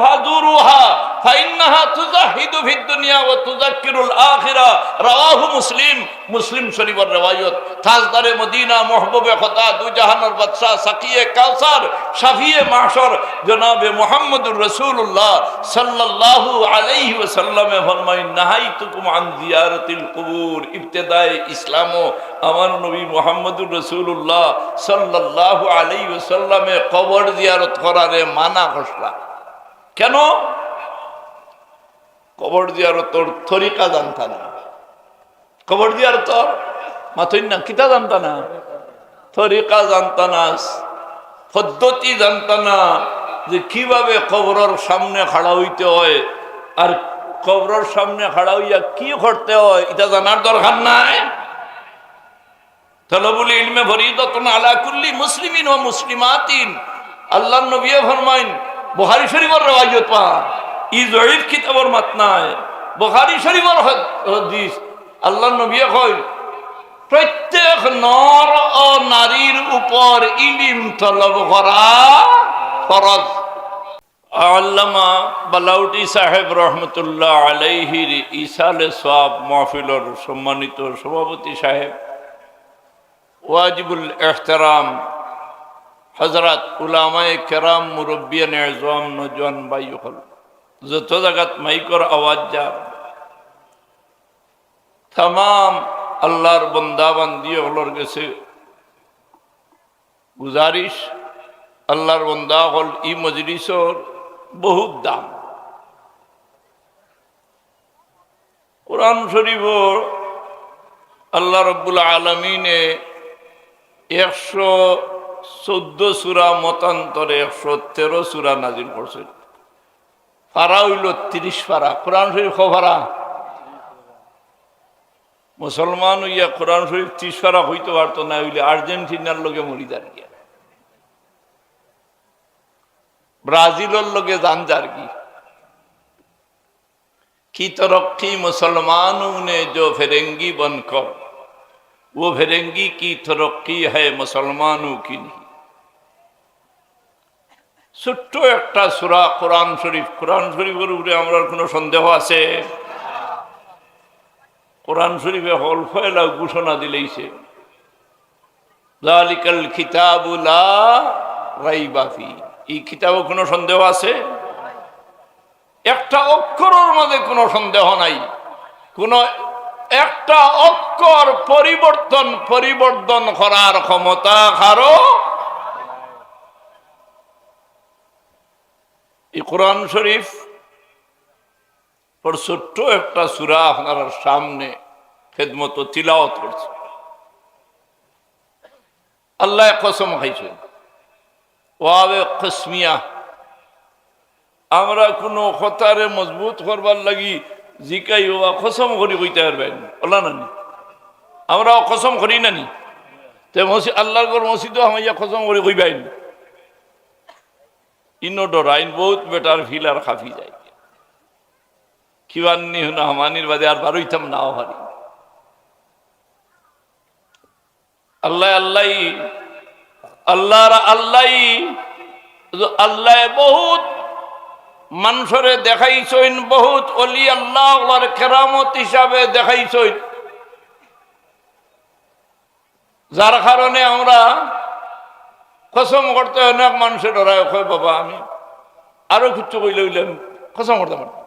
ফাজুরুহা ফাইন্নাহা মুসলিম মুসলিম শাফিয়ে আমার নবী মুহাম্মদুর রাসূলুল্লাহ সাল্লাল্লাহু আলাইহি ওয়াসাল্লামে কবর জিয়ারত করারে মানা করলা কেন? কবর জিয়ারতর তরিকা জানতা না। কবর জিয়ারতর মাথইন না, কিতা জানতা না? তরিকা জানতা না, পদ্ধতি জানতা না যে কীভাবে কবরের সামনে খাড়া হইতে হয় আর কবরের সামনে খাড়া হইয়া কি করতে হয়, এটা জানার দরকার নাই। তলবুল ইলমে ফরিদতুন আলা কুল্লি মুসলিমিন ও মুসলিমাতিন। আল্লাহ নবী ফরমাইন, বুখারী শরীফের রওয়ায়াত পা ই জয়ীফ কিতাবর মাত নাই বুখারী শরীফের হাদিস আল্লাহ নবী কয়, প্রত্যেক নর ও নারীর উপর ইলিম তলব করা ফরজ। আল্লামা বালাউটি সাহেব রহমতুল্লাহ আলাইহির ইসালে সওয়াব মাহফিলর সম্মানিত সভাপতি সাহেব ওয়াজিবুল এহতারাম। হজরত উলামায়ে কেরাম মুরব্বিয়ান এজম নজওয়ান ভাই হল যত জায়গাত মাইকর আওয়াজ যা। তাম আল্লাহর বন্দাবান্দি হলর গেছে। গুজারিশ, আল্লাহর বন্দা হল ই মজলিসর বহুত দাম। কোরআন শরীফর আল্লাহ রব্বুল আলমিনে একশো চোদ্দ সুরা মতান্তরে একশো তেরো সুরা নাজিল করছে। ফারা হইল তিরিশ ফারা কোরআন শরীফ খারা মুসলমান হইয়া কোরআন শরীফ ত্রিশ ফারা হইতে পারতো না, হইলে আর্জেন্টিনার লোকে মরি গিয়া। ব্রাজিলের লোকে জানজার কি কি তরক্ষী মুসলমান উনে জো ফেরেঙ্গি বনকর वो फिरंगी की तरक्की है मुसलमानों की नहीं ছোট্ট একটা সুরা কোরআন শরীফ কোরআন শরীফের উপরে আমরা কোনো সন্দেহ আছে কোরআন শরীফে হল ফয়লা ঘোষণা দিলেইছে জালিকাল কিতাবুলা রাইবাফি এই কিতাবে কোনো সন্দেহ আছে একটা অক্ষরের মধ্যে কোনো সন্দেহ নাই কোন একটা অক্ষর পরিবর্তন পরিবর্তন করার ক্ষমতা কারও কোরআন শরীফ ছোট্ট একটা সুরা আপনার সামনে খেদমত তিলাওয়াত করছে। আল্লাহ কসম খাইছে ওয়াবে কসমিয়া। আমরা কোনো কথারে মজবুত করবার লাগি জিকাই হওয়া কসম করি কইতে পারবেন ওলা নানি আমরা কসম করি নানি তে মসজিদ আল্লাহর গর মসজিদও আমাইয়া কসম করি কইবাইন ইনো ডরাইন বহুত বেটার ফিল আর খাফি যায় কিবান্নি হুনা হামানির বাদে আর বারইতাম নাও হারি আল্লাহ আল্লাহ আল্লাহর আল্লাহ আল্লাহ বহুত মানুষরে দেখাইছইন বহুত অলি আল্লাহর কেরামত হিসাবে দেখাইছইন যার কারণে আমরা কসম করতে অনেক মানুষের ডরায় কয় বাবা, আমি আরও কিচ্ছু কইলে হইলাম কসম করতে পারতাম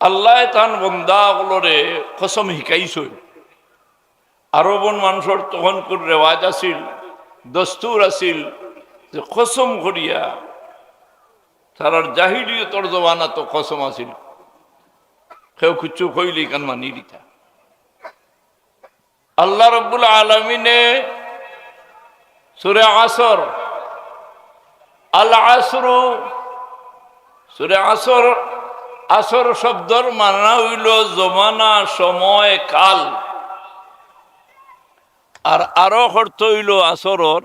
আল্লাহ তান বন্দাগুলোরে কসম শিকাইছই আরবন মানুষের তখন রেওয়াজ আছিল, দস্তুর আছিল যে কসম করিয়া তারার জাহিলিয়তর জবানা তো কসম আছিল। কেউ কিছু কইলি কান মানি দিতা আল্লাহ রব্বুল আলমিনে সুরে আসর আল আসরু সুরে আসর আসর শব্দর মানা হইল জমানা, সময়, কাল। আর আরও অর্থ হইল আসরর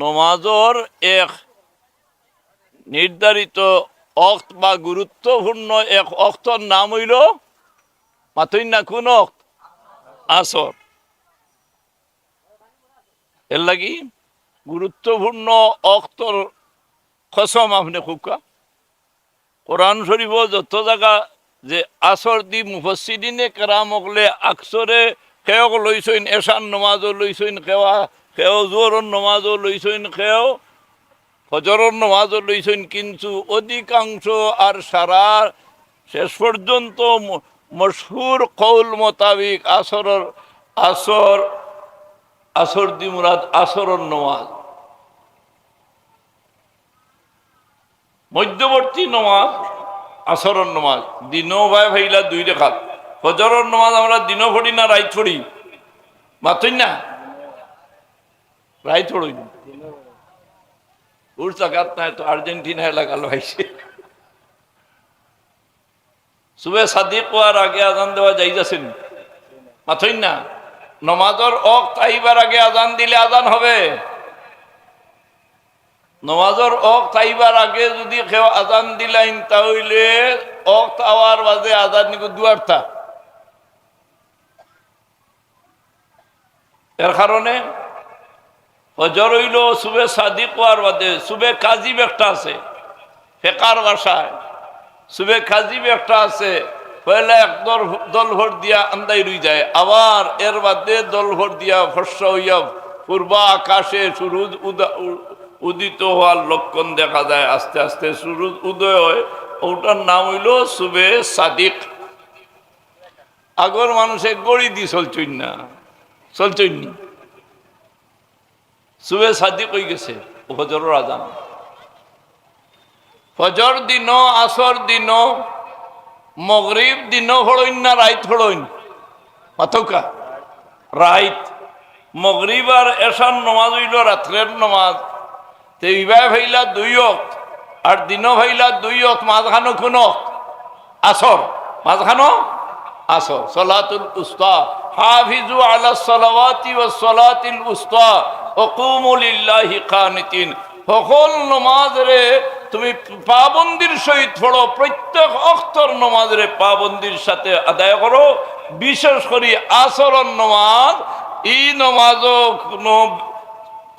নমাজর এক নির্ধারিত অক্ত বা গুরুত্বপূর্ণ এক অক্তর নাম হইল মাতই না কোন অক্ত? আসর। এর লাগি গুরুত্বপূর্ণ অক্তর কসম আপনি খুকা। কোরআন শরীফ যত জায়গা যে আসর দি মুফসিদিনে কেরাম অকলে আকসরে সেওক লৈছইন এশান নমাজও লৈছইন সেৱা সেও জোৰৰ নমাজও লৈছইন সেও ফজৰৰ নমাজও লৈছইন কিন্তু অধিকাংশ আর সারা শেষ পর্যন্ত মশহুর কৌল মোতাবিক আসরের আসর আসর দি মুরাদ আসরের নমাজ। মধ্যবর্তী নমাজ আসরের নমাজ। দিনও ভাই ভাইলা দুই রেখাত ফজরের নমাজ আমরা দিনও পড়ি না রাইত পড়ি মাতই না? জাগাত নাই তো আর্জেন্টিনায় লাগালো আইসে। সুবে সাদিক হওয়ার আগে আজান দেওয়া যাই যাচ্ছেন মাথই না, নমাজর অক তাইবার আগে আজান দিলে আজান হবে। নমাজর অক তাইবার আগে যদি কেউ আজান দিলাইন তাহলে অক তাওয়ার বাজে আজান নিকো দুয়ারটা এর কারণে হজর হইল সুবে সাদিক হওয়ার বাদে সুবে কাজিব একটা আছে, ফেকার বাসায়। সুবে কাজিব একটা আছে পয়লা এক দল দল ভোট দিয়া আন্দাই রুই যায়। আবার এর বাদে দল ভোট দিয়া ফর্সা হইয়া পূর্বা আকাশে সুরুজ উদিত হওয়ার লক্ষণ দেখা যায়। আস্তে আস্তে সুরুজ উদয় হয়। ওটার নাম হইল সুবে সাদিক। আগর মানুষে গড়ি দি চলছই না। না। সুবে সাদিক হয়ে গেছে ফজরের আজান। ফজর দিন আসর দিন মগরিব দিন হড়ইন না রাইত হড়ইন মাথকা। রাইত, মগরিব আর এসান নমাজ হইল রাত্রের নমাজ। তে ভাইলা দুই অক্ত আর দিন ভাইলা দুই অক্ত মাঝখানো কোন? আসর। মাঝখানো আসর। সলাতুল উস্তা। হাফিজু আলা সালাওয়াতি ওয়াস সালাতিল উস্তা। ওয়া কুমু লিল্লাহি কানিতিন। সকল নমাজরে তুমি পাবন্দির সহিত পড়ো, প্রত্যেক অক্তর নমাজরে পাবন্দির সাথে আদায় করো। বিশেষ করে আসরন নমাজ, এই নমাজও কোনো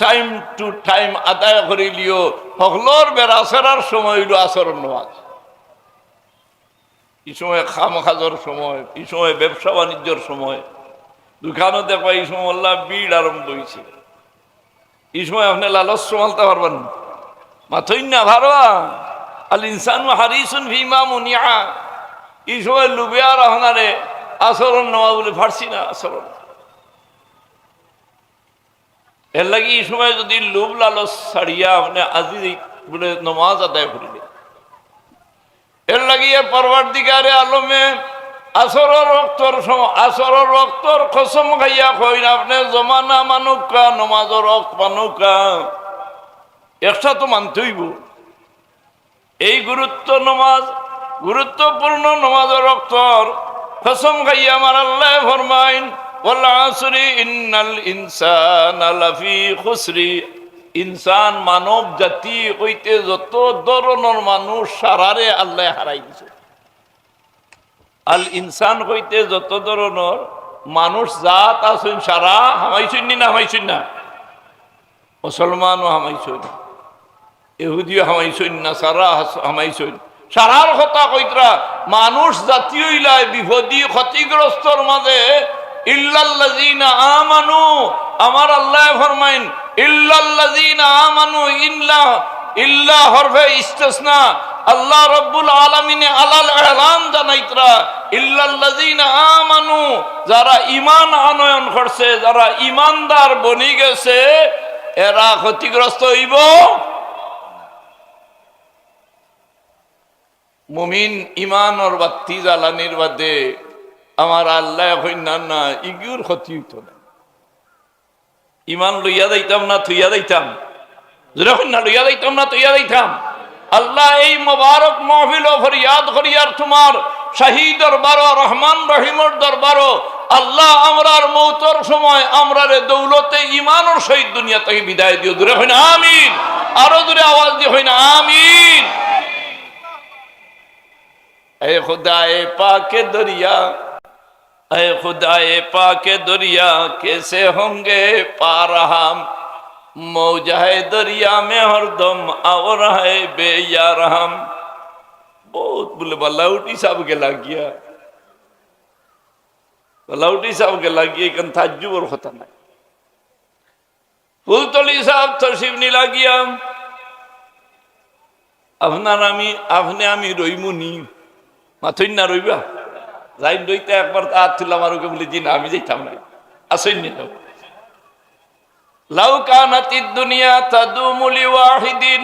টাইম টু টাইম আদায় করিলিও সকলর বেড়া সেরার সময় হইল আসরন নমাজ। এই সময় খাম খাজর সময়, এই সময় ব্যবসা বাণিজ্যর সময়। দোকানও দেখো এই সময় ভিড় আরম্ভ হয়েছে এই সময় আপনি লালস্য মালতে পারবেন না। মাথই না ভারবা আল ইনসান হারিসুন ভীমা মুনিয়া এই সময় লুবে আর আপনারে আসরণ নেওয়া বলে ফারছি না আসরণ এর লাগি এই সময় যদি লোভ লালস ছাড়িয়া মানে আজি বলে নমাজ আদায় করিলে এর লাগিয়ে পরবার দিগারে আলমে আসরর রক্তর আসরর রক্তর খাইয়া কইন, আপনি জমানা মানুকা নমাজর রক্ত মানুকা এই গুরুত্ব নমাজ, গুরুত্বপূর্ণ নমাজের রক্তর কসম খাইয়া আমার আল্লাহ ফরমাইন ইনসান মানব জাতি হইতে যত ধরনের মানুষ সারারে আল্লাহ হারাই দিছে। আল ইনসান হইতে যত ধরনের মানুষ জাত আছেন সারা হামাইছেন নি না হামাইছেন না? মুসলমানও হামাইছেন এহুদিও হামাইছেন না সারা হামাইছেন। সারার কথা কইতরা মানুষ জাতীয় ইলাই বিপদী, ক্ষতিগ্রস্তর মাঝে, ইল্লাল্লাযীনা আমানু, আমার আল্লাহ ফরমাইন, ইল্লাল্লাযীনা আমানু ইল্লা ইল্লা হরফে ইস্তেসনা, আল্লাহ রব্বুল আলামিনে আলাল এলান জানাইতরা আমানু, যারা ঈমান আনয়ন করছে, যারা ঈমানদার বনি গেছে, এরা ক্ষতিগ্রস্ত হইব? মুমিন ইমানর জ্বালানির বাদে আমার আল্লাহ হইন না, ইগুর ক্ষতি হইত না। ইমান লইয়া যাইতাম না, থুইয়া যাইতাম। না, লইয়া যাইতাম না, থুইয়া যাইতাম। আল্লাহ এই মোবারক মহফিল ফরিয়াদ করিয়ার তোমার শাহী দরবারও রহমান রহিমর দরবারও আল্লাহ আমরার মৌতর সময় আমরার দৌলতে ইমানোর সহিত দুনিয়া থেকে বিদায় দিও। দূরে হয় না আমিন। আরও দূরে আওয়াজ দিয়ে হয় না আমিন اے خدا اے پاک دریا اے ਬਹੁਤ ਬੁਲਬਾ ਲਾਉਟੀ ਸਾਹਿਬ ਕੇ ਲੱਗ ਗਿਆ লাউটি সাহেবকে লাগিয়ে এখান তাজ্জুবর কথা নাই ফুলতলি সাহেব তসিবনি লাগিয়াম আপনার আমি আপনি আমি রইমুনি মাথই না রইবা যাই রইতে একবার তার তুললাম আর ওকে বলি জি না আমি যাইতাম না আসইন নি লাউ কানাতিদ দুনিয়া তাদুমুলি ওয়াহিদিন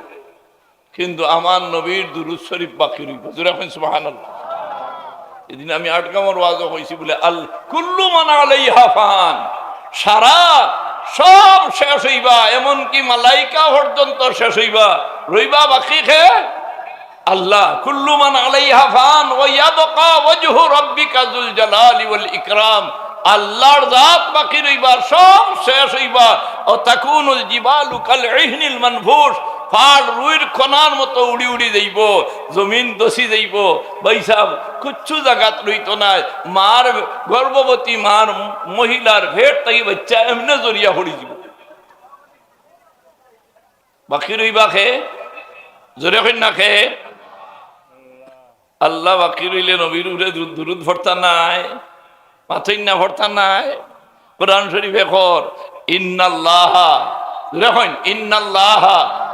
কিন্তু আমার নবীর দুরুদ শরীফ বাকি রইব জুরাফিন সুবাহান এদিন আমি আটকামর ওয়াজও কইছি বলে, আল কুল্লু মানা আলাইহা ফান। সারা সব শেষ হইবা, এমনকি মালাইকা পর্যন্ত শেষ হইবা। রইবা বাকি খে আল্লাহ, কুল্লু মান আলাইহা ফান, ওয়া ইয়াবকা ওয়াজহু রাব্বিকা যুল জালালি ওয়াল ইকরাম। আল্লাহর জাত বাকি রইবা, সব শেষ হইবা। ও তাকুনুল জিবালু কাল ইহনিল মানফুস। ফাল রুইর খনার মতো উড়ি উড়ি যাইব, জমিন দসি যাইব। বৈশাব কুচ্ছু জাগাত রইত না মার গর্ভবতী মার মহিলার ভেট তাই বাচ্চা এমনি জরিয়া হড়ি যাব। বাকি রইবা খে? জোরে হইন না খে? আল্লাহ বাকি রইলে নবীর উড়ে দুরুদ ভর্তা নাই মাথইন না ভর্তা নাই। কোরআন শরীফে কর ইন্নাল্লাহ হইন ইন্নাল্লাহ।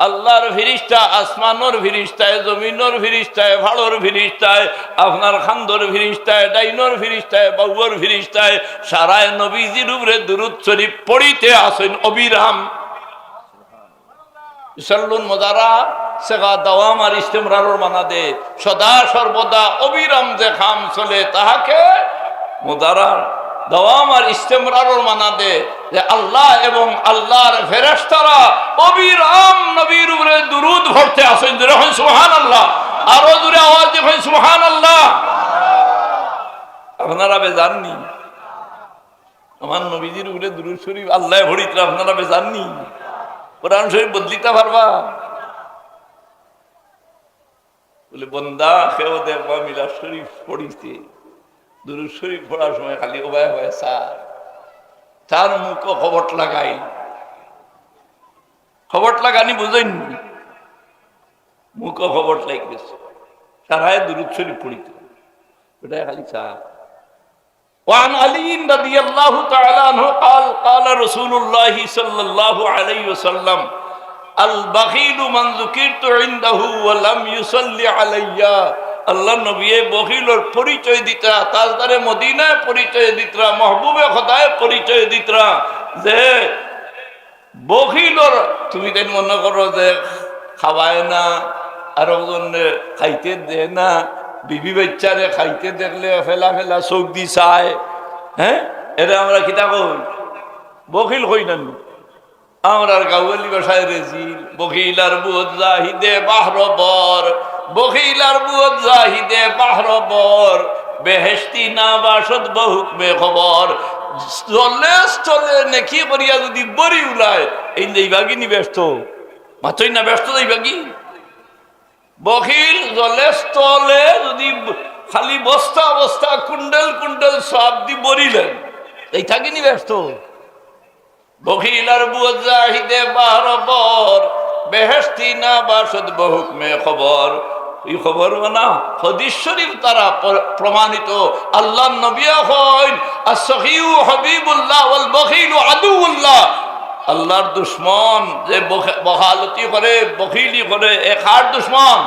আল্লাহর ফিরিস্তা, আসমানোর ফিরিস্তায়, জমিনোর ফিরিস্তায়, ভাড়োর ফিরিস্তায়, আপনার খান্দর ফিরিস্তায়, ডাইনোর ফিরিস্তায় বাউর ফিরিস্তায়, সারায় নবীজির উপরে দুরুদ শরীফ পড়িতে আসেন অবিরাম। সদা সর্বদা অবিরাম যে খাম চলে তাহাকে মোদারার দাওয়াম আর ইস্তেমরারোর মানা দে যে আল্লাহ এবং আল্লাহর ফেরেশতারা অবিরাম নবীর উপরে দুরুদ ভরতে আসেন। যখন সুবহান আল্লাহ আরও দূরে আওয়াজ যখন সুবহান আল্লাহ আপনারা বে আল্লাহ ভরিত বে জাননি? কোরআন শরীফ বদলিতে পারবা? বলে, বন্দা খেয়েও দেখবা মিলা শরীফ পড়িতে দুরুদ শরীফ পড়ার সময় খালি ওবায় হয় স্যার তার মুখ খবর লাগাই খবর লাগানি বুঝেন মুখ খবর লাগতেছে সারায় দুরুদ শরীফ পড়িতে ওটাই খালি স্যার وعن علي رضي الله تعالى عنه قال قال رسول الله صلى الله عليه وسلم البخيل من ذكرت عنده ولم يصلي علي আল্লাহ নবী বহিলর পরিচয় দিতরা তাজদারে মদিনায় পরিচয় দিতরা, মহবুবে খোদায় পরিচয় দিতরা, যে বহিলর, তুমি তাই মনে করো যে খাওয়ায় না আর খাইতে দে না, বিবি বাচ্চারে খাইতে দেখলে ফেলা ফেলা চোখ দি চায় হ্যাঁ? এটা আমরা কিতা কই? বকিল কই না আমরা গাউলি ভাষায় রেজিল বকিলার বুধ জাহিদে বাহর বর বকিলার বুধ জাহিদে বাহর বর বেহেস্তি না বাসদ বহুত বে খবর। চলে চলে, নেকি করিয়া যদি বরি উলায়, এই যে যাইবাগি নি ব্যস্ত। মাত্রই না ব্যস্ত যাইবাগি বকিল জলে স্থলে যদি খালি বস্তা বস্তা কুণ্ডল কুণ্ডল সব দি বরিলেন এই থাকিনি ব্যস্ত। বকিল আর বুয়াহিদে বাহর বেহেস্তি না বাসদ বহুক মে খবর। এই খবর না, হদিস শরীফ প্র- প্রমাণিত, আল্লাহ নবী হইন আসহিউ হাবিবুল্লাহ ওয়াল বখিলু আদুউল্লাহ। আল্লাহর দুশ্মন যে বখালতি করে, বখিলি করে এক হার দুশ্মন?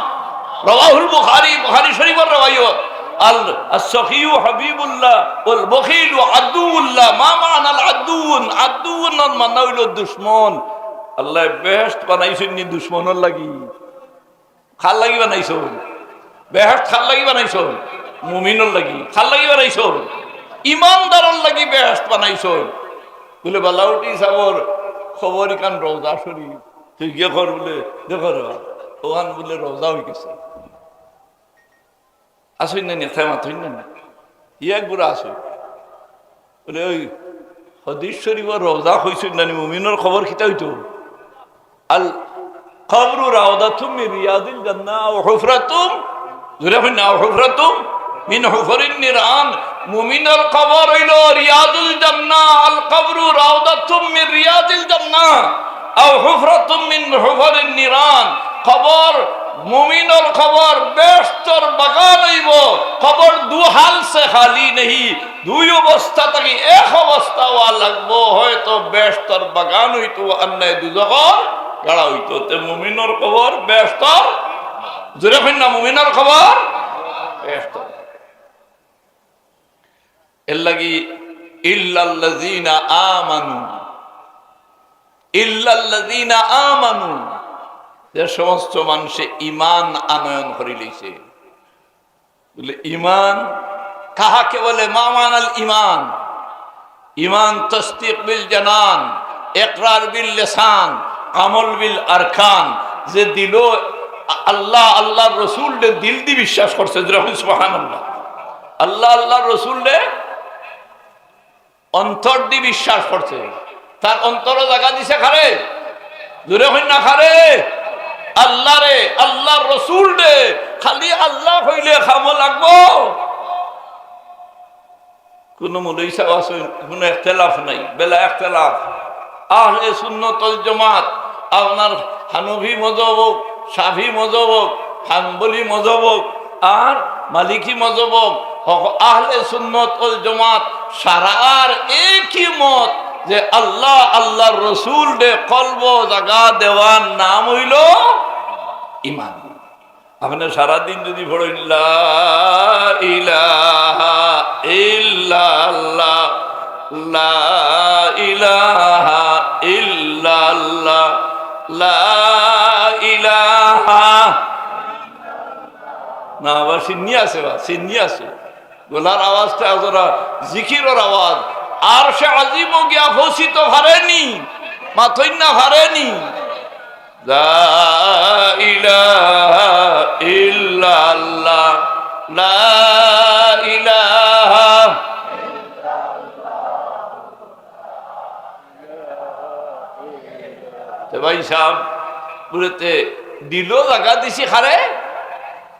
রওয়াহুল বুখারী বুখারী শরীফের রওয়ায়ত। আল আসখিউ হাবিবুল্লাহ ওয়াল বখিলু আদুউল্লাহ। মা মানাল আদুন আদুন মানে হইল দুশ্মন। আল্লাহ বেহেশত বানাইছেন নি দুশ্মনের লাগি। খাল লাগি বানাইছ। বেহেশত খাল লাগি বানাইছ। মুমিনের লাগি খাল লাগি বানাইছ। ইমানদারের লাগি বেহেশত বানাইছ। বলে বালাউটি সাবর খবর ইকান রোজা শরীফ তুই গিয়ে কর বলে? দেখো ওখান বলে রোজা হয়ে গেছে। আসুন না নিয়ে থেমা তুই না ইয়ে গুড়া আসুন বলে ওই হদিস শরীফর রোজা হয়েছিল না মুমিনের খবর খিতা হইতো আল খবরু রাওদাতুম মিন রিয়াদিল জান্নাহ ওয়া হুফরাতুম মিন হুফরিন নিরান মুমিনের খবর হইল রিয়াদুল জান্নাহ আল কবরু রাওদাতুম মিন রিয়াদিল জান্নাহ আও হুফরাতুম মিন হুফরিন নিরান, খবর বেস্তর বাগান হইব, খবর দু হাল খালি নেই দুই অবস্থা থাকি এক অবস্থা হওয়া লাগবো, হয়তো বেস্তর বাগান হইতো অন্যায় দুজগর মুমিনের খবর বেস্তর জোরে না, মুমিনের খবর। বেস্তর এর লাগি আমানু। আমানু। যে সমস্ত মানুষে ইমান আনয়ন করে লইছে। বলে ইমান কাহাকে বলে? মামান আল ইমান ইমান তস্তিক বিল জানান, একরার বিল লেসান। আমল বিল আরকান, যে দিল আল্লাহ আল্লাহ রসুল দিল দি বিশ্বাস করছে আল্লাহ আল্লাহ রসুল অন্তর দি বিশ্বাস করছে। তার অন্তর জায়গা দিছে খারে। দূরে হইন না খারে। আল্লাহ রে আল্লাহ রসুল রে খালি আল্লাহ হইলে খামো লাগবো। কোন মৌলী সাহেব আছে নাই, বেলা একতলাফ আহলে সুন্নতল জমাত আপনার হানভি মজব হোক সাফি মজব হোক হাম্বলি মজব হোক আর মালিকি মজব হোক আহলে সুন্নত ওল জমাত, সারার একই মত যে আল্লাহ আল্লাহ রসুল দে কলব, জাগা দেওয়ার নাম হইল ইমান আপনি সারাদিন যদি পড়েন ইলাহা ইলাহা না, আবার সিন্নি আছে বা, সিন্নি আছে। গোলার আওয়াজটা ওরা জিকিরের আওয়াজ। আর সে আজিম গিয়া ফসিত হারেনি মাথই না লা ভাই সাহেব দিল জায়গা দিছি খারে।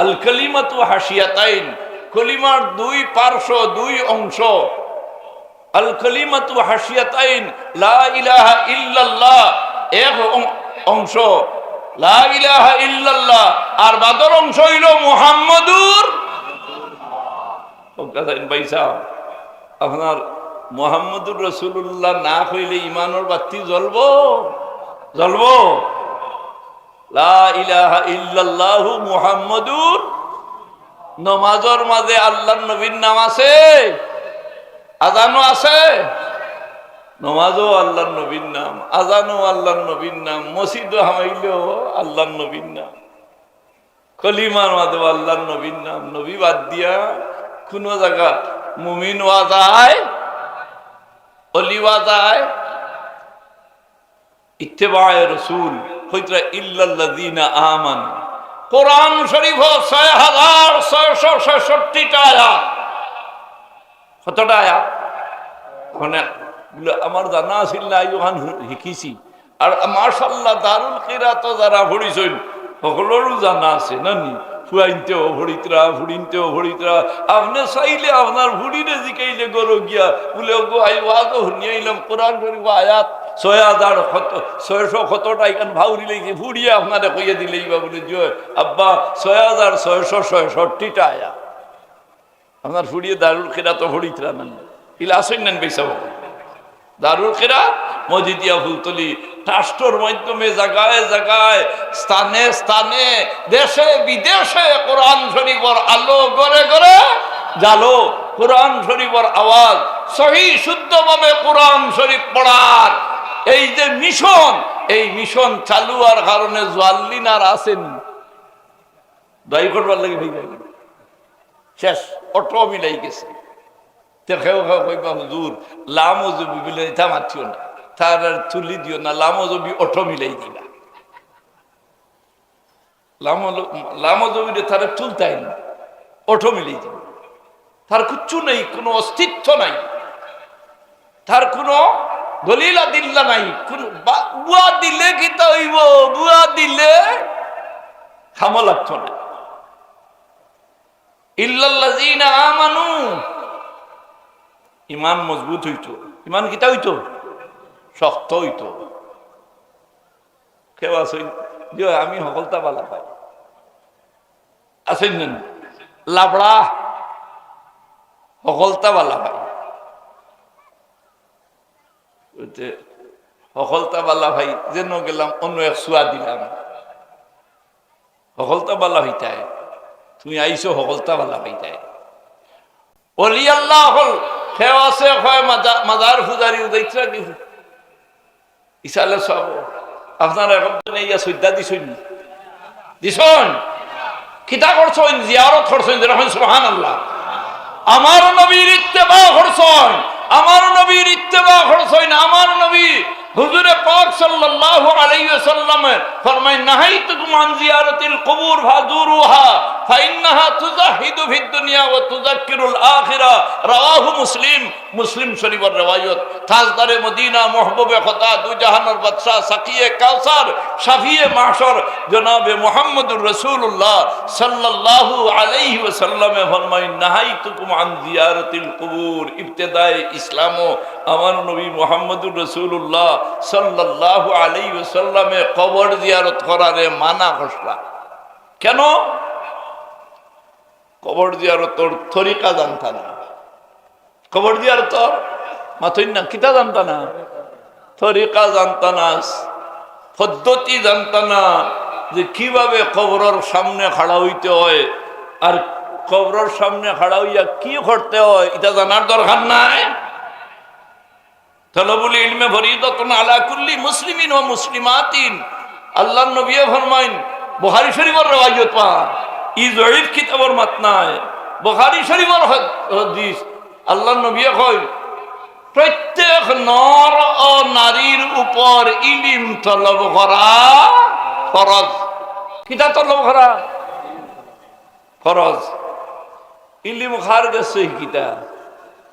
আল কালিমাতু হাসিয়াতাইন কলিমার দুই পার্শ্ব, দুই অংশ। আল কালিমাতু হাসিয়াতাইন লা ইলাহা ইল্লাল্লাহ, এক অংশ। লা ইলাহা ইল্লাল্লাহ, আর বাদর অংশ হইল মুহাম্মাদুর ভাই সাহেব, আপনার মোহাম্মদুর রসুল্লাহ না হইলে ইমানের বাতি জ্বলব? জ্বলব? ইল্লাল্লাহু মুহাম্মাদুর। নমাজর মাঝে আল্লাহর নবীর নাম আছে। আজানও আছে। নমাজও আল্লাহর নবীর নাম, আজানও আল্লাহর নবীর নাম, মসজিদও হামাইলেও আল্লাহর নবীর নাম। কলিমার মাঝে আল্লাহর নবীর নাম। নবী বাদ দিয়া কোন জায়গা মুমিন ওয়া যায়, অলি ওয়া যায়। ইত্তেবায় রসুল। হইতরা ইল্লাল্লাযীনা আমানু। কোরআন শরীফ ছয় আয়াত। কতটা আয়াত? মানে আমার জানা আছিল না ইউহান শিকিছি আর দারুল কিরাত যারা সকলেরও জানা আছে, না নি? ফুয়াইনতেও ভরিতরা ফুড়িনতেও ভরিতরা। আপনি চাইলে আপনার ভুড়িরে জিকাইলে গরো গিয়া বলে গো আই ওয়াজ শুনিয়ে আইলাম কোরআন শরীফ আয়াত ছয় হাজার কত ছয়শো কতটা এখান ভাউরি লেগে ফুড়িয়ে আপনারা কইয়া দিলেই বা বলে জয় আব্বা, ছয় হাজার ছয়শো ছয়ষট্টিটা আয়াত আপনার ফুড়িয়ে দারুল খেরা তো ভরিতরা না ইলা আসেন নেন বেসাব দারুল খেরা মজিদিয়া ফুলতলি, রাষ্ট্রর মাধ্যমে জায়গায় জায়গায় স্থানে স্থানে, দেশে বিদেশে কোরআন শরীফর আলো গড়ে গড়ে জালো। কোরআন শরীফর আওয়াজ সহি শুদ্ধভাবে কোরআন শরীফ পড়ার। এই যে মিশন, এই মিশন চালু আর কারণে জোয়াল্লিন আর আসেন। দায়ী করবার লাগে ভাই শেষ, অটো মিলাই গেছে। খাও কইবা, হুজুর মাতিও না। তার আর তুলি দিও না, লামো জবি অটো মিলাই দিবা লামো লামো জবিরে তারা তুলতাই না, অটো মিলাই দিবা তার কিচ্ছু নেই, কোনো অস্তিত্ব নাই। তার কোনো দলিলা দিল্লা নাই। কোন বুয়া দিলে হইব বুয়া দিলে লাগতো না। আমানু। ইমান মজবুত হইতো। ইমান কিতা হইতো? শক্ত হইতো। কেউ আছেন? যে আমি সকলতা বালা পাই। আছেন না লাবড়া সকলতা বালা পাই। সকলতা বালা ভাই যেন গেলাম, অন্য এক চুয়া দিলাম। সকলতা বালা হইতায় তুমি আইসো সকলতা বালা হইতায় অলি আল্লাহ হল সেও আছে হয় মাদা- মাদার ফুজারি উদাইতরা কি ইসালে সব, আপনার এখন নেই সৈদা দিছই দিছন? কিতা করছেন জিয়ারত করছেন যেরকম সুবহান আল্লাহ আমার নবীর ইত্তেবা করছেন আমার নবীর ইত্তেবা খরচ হয় না। আমার নবী হুজুরে পাক সাল্লাল্লাহু আলাইহি ওয়াসাল্লাম ফরমায়, নাহাইতুকুম আন জিয়ারাতিল কুবুর ফাজুরুহা ফাইন্নাহা তুযাহিদু ফিদ দুনিয়া ওয়া তুযাক্কিরুল আখিরা। রাওয়াহু মুসলিম। মুসলিম শরীফের riwayat তাজদারে মদিনা মাহবুবে খোদা দু জাহানের বাদশা সাকিয়ে কাউসার, শাফিয়ে মাহশর, জনাবে মুহাম্মদুর রাসূলুল্লাহ সাল্লাল্লাহু আলাইহি ওয়াসাল্লামে ফরমায়, নাহাইতুকুম আন জিয়ারাতিল কুবুর। ইবতিদায়ে ইসলামও আমার নবী মুহাম্মদুর রাসূলুল্লাহ সাল্লাল্লাহু আলাইহি ওয়াসাল্লামে কবর জিয়ারত করারে মানা করলা কেন? কবর জিয়ারতর তরিকা জানতা না। কবর জিয়ারত মাথইন না কিতা জানতা না? তরিকা জানতা না, পদ্ধতি জানতা না যে কীভাবে কবরের সামনে খাড়া হইতে হয় আর কবরের সামনে খাড়া হইয়া কি করতে হয়, এটা জানার দরকার নাই। তলবুল ইলমে ফরিদতুন আলা কুল্লি মুসলিমিন মুসলিমাতিন। আল্লাহর নবী ফরমাইন, বুখারী শরীফের রওয়ায়াত পা। ই জয়ীফ কিতাবর মাত নাই বুখারী শরীফের হদ- হাদিস। আল্লাহর নবী কয় প্রত্যেক নর ও নারীর উপর ইলিম তলব করা ফরজ। কিতা তলব করা? ফরজ। ইলিম খার গেছে কিতা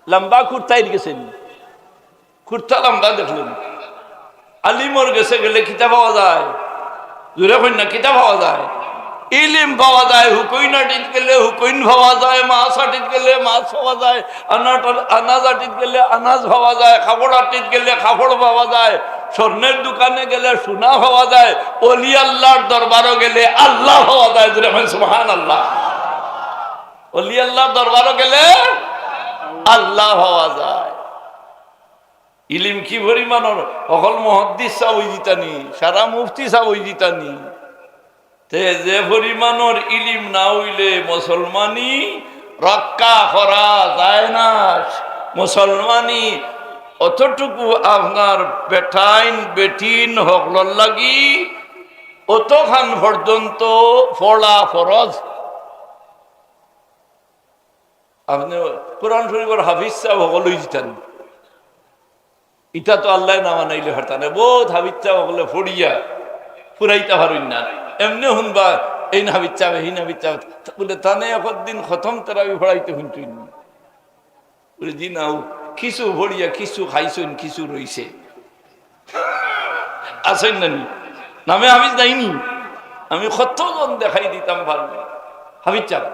লম্বা কুর্তাইর গেছেন। কুর্তা লম্বা দেখলেন। আলিমর গেছে গেলে কিতা পাওয়া যায়? কই না কিতা পাওয়া যায়? ইলিম পাওয়া যায়, হুকইন আটিত গেলে হুকইন পাওয়া যায়, মাছ আটিত গেলে মাছ পাওয়া যায়, আনাট, আনাজ আটিত গেলে আনাজ পাওয়া যায়, কাপড় আটিত গেলে কাপড় পাওয়া যায়, স্বর্ণের দোকানে গেলে সোনা পাওয়া যায়, অলি আল্লাহর দরবারও গেলে আল্লাহ পাওয়া যায় কই সুবহান আল্লাহ অলি আল্লাহর দরবারও গেলে আল্লাহ পাওয়া যায়। ইলিম কি পরিমাণর? অকল মহদ্দিস চাব জিতানি সারা মুফতি চাব জিতানি যে পরিমাণর ইলিম না হইলে মুসলমানি রক্ষা করা যায় না। মুসলমানি অতটুকু আপনার বেটাইন বেটিন হকলর লাগি অতখান পর্যন্ত ফলা ফরজ। আপনি কোরআন শরীফের হাফিজ সাহেব সকলেই জিতান। ইটা তো আল্লাহ না মানাইলে হারতা না বহুত হাবিচ্ছা বলে ফড়িয়া ফুরাইতে পারুন না। এমনি এই না বলে, তানে একদিন খতম শুনছুন বলে, জি নাও কিছু ভরিয়া, কিছু খাইছুন, কিছু রইছে। আসেন নামে হাফিজ নাইনি আমি কতজন দেখাই দিতাম ভালো। হাফিজ চাপ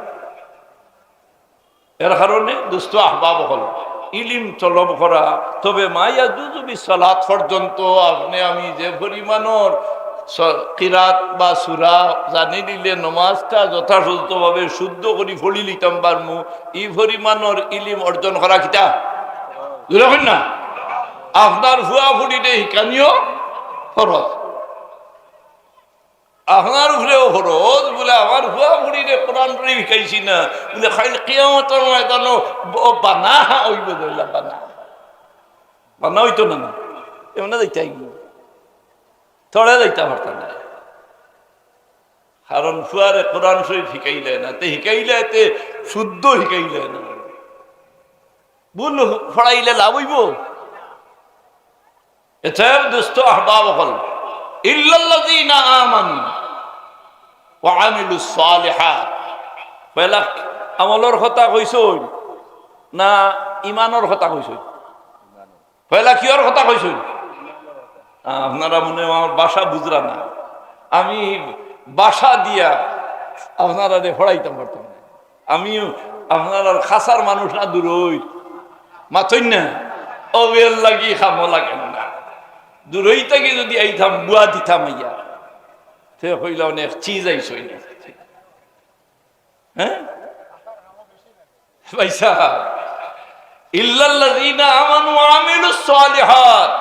এর কারণে দুস্থ আহবাব হল। ইলিম তলব করা, তবে মাইয়া দুজুবি সালাত পর্যন্ত আপনি আমি যে পরিমাণর কিরাত বা সুরা জানি দিলে নমাজটা যথাযথভাবে শুদ্ধ করি ফলি লিতাম পারমু ই পরিমাণর ইলিম অর্জন করা কিতা? বুঝলেন না? আপনার ভুয়া ফুটিতে শিকানিও খরচ আপনার উপরেও খরচ বলে আমার ভুয়া ফুটিতে কোরআন করে শিকাইছি না। বলে খাইলে কিয়ামতর ময়দান বানা হইব বানা বানা হইতো না এমন যাইতে থরে যাইতে পারতাম না। কারণ ফুয়ারে কোরআন শরীফ শিকাইলে না, তে শিকাইলে তে শুদ্ধ শিকাইলে না। ভুল ফড়াইলে লাভ হইব। এছাড়াও দুস্থ আহবাব হল, ইল্লাল্লাযীনা আমানু ওয়া আমিলুস সালিহাত। পয়লা আমলর কথা কইছই না ইমানের কথা কইছই? পয়লা কিয়র কথা কইছই? আপনারা মনে আমার বাসা বুঝরা না। আমি বাসা দিয়া আপনারা ফড়াইতাম পারতাম না আমি আপনার খাসার মানুষ না দূরই মাথই না। অবেল লাগি খামো লাগে না। দূরই থেকে যদি আইতাম, বুয়া দিতাম আইয়া। সে হইল অনেক চিজ আইসই না। হ্যাঁ? পয়সা ইল্লাল্লাযীনা আমানু ওয়া আমিলুস সালিহাত।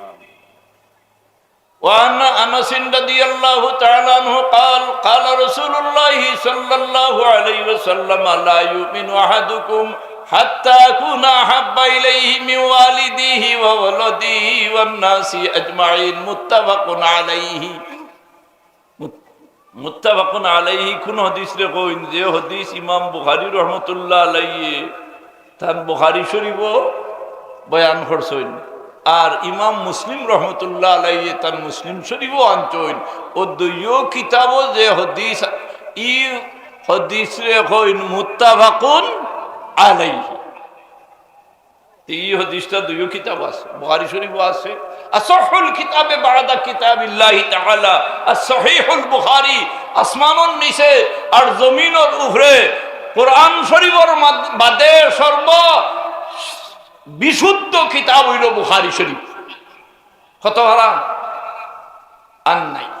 وعن انس رضي الله تعالى عنه قال قال رسول الله صلى الله عليه وسلم لا يؤمن احدكم حتى اكون احب اليه من والديه وولده والناس اجمعين متفق عليه متفق عليه কোন হাদিস রে কইন যে হাদিস ইমাম বুখারী রহমাতুল্লাহ আলাইহি তার বুখারী শরীফ বয়ান করছেন আর ইমাম মুসলিম রহমতুল্লাহ আলাইয়ে তার মুসলিম শরীফও আনছেন ও দুইও কিতাবও যে হদিস, ই হদিস রে কইন মুত্তাফাকুন আলাইহি। এই হদিসটা দুইও কিতাব আছে, বুখারী শরীফও আছে। আসহুল কিতাবে বাদা কিতাবিল্লাহি তাআলা as-সহিহুল বুখারী আসমানুন নিচে আর জমিনের উপরে কোরআন বাদে সর্ব বিশুদ্ধ কিতাব হইল বুহারি শরীফ। কত ভাড়া? আর নাই।